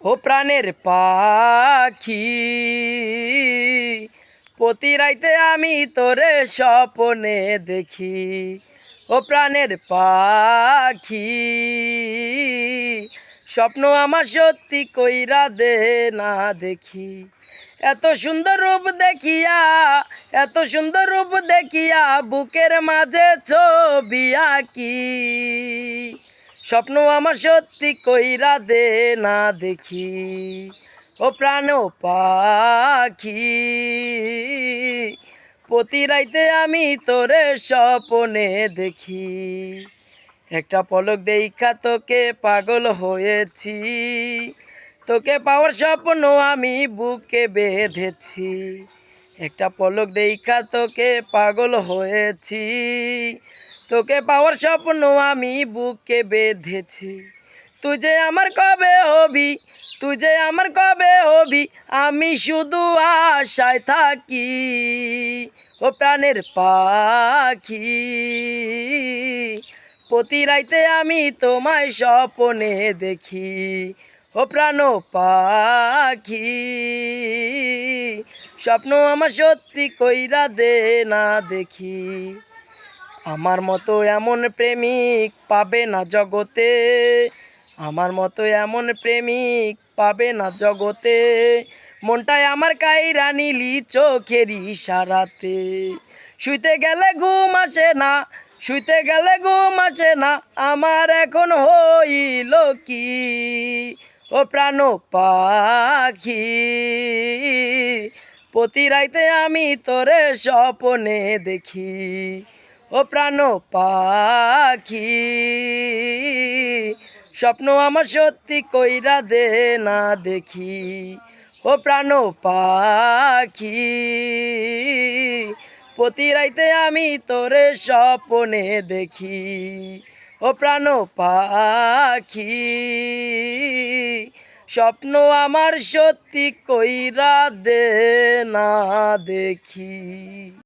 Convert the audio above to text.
ও প্রাণের পাখি, প্রতি রাইতে আমি তোরে স্বপনে দেখি। ও প্রাণের পাখি, স্বপ্ন আমার সত্যি কইরা দে না দেখি। এত সুন্দর রূপ দেখিয়া, এত সুন্দর রূপ দেখিয়া, বুকের মাঝে ছবি আঁকি। স্বপ্ন আমার সত্যি কইরা দে না দেখি। ও প্রাণ ও পাখি, প্রতি রাইতে আমি তোরে স্বপনে দেখি। একটা পলক দেখা তোকে পাগল হয়েছি, তোকে পাওয়ার স্বপ্ন আমি বুকে বেঁধেছি। একটা পলক দেখা তোকে পাগল হয়েছি তোকে পাওয়ার স্বপ্ন আমি বুকে বেঁধেছি। তুই যে আমার কবে হবি, তুই যে আমার কবে হবি, আমি শুধু আশায় থাকি, ও প্রাণের পাখি। প্রতি রাইতে আমি তোমায় স্বপনে দেখি, ও প্রাণ পাখি। স্বপ্ন আমার সত্যি কইরা দে না দেখি। আমার মতো এমন প্রেমিক পাবে না জগতে। আমার মতো এমন প্রেমিক পাবে না জগতে। মনটায় আমার কাইরা নিলি চোখের ইশারাতে। শুইতে গেলে ঘুম আসে না, শুইতে গেলে ঘুম আসে না, আমার এখন হইল কি? ও প্রাণ পাখি, প্রতি রাইতে আমি তোরে স্বপনে দেখি। ও প্রাণ পাখি, স্বপ্ন আমার সত্যি কইরা দে না দেখি। ও প্রাণ পাখি, প্রতি রাইতে আমি তোরে স্বপনে দেখি। ও প্রাণ পাখি, স্বপ্ন আমার সত্যি কইরা দে না দেখি।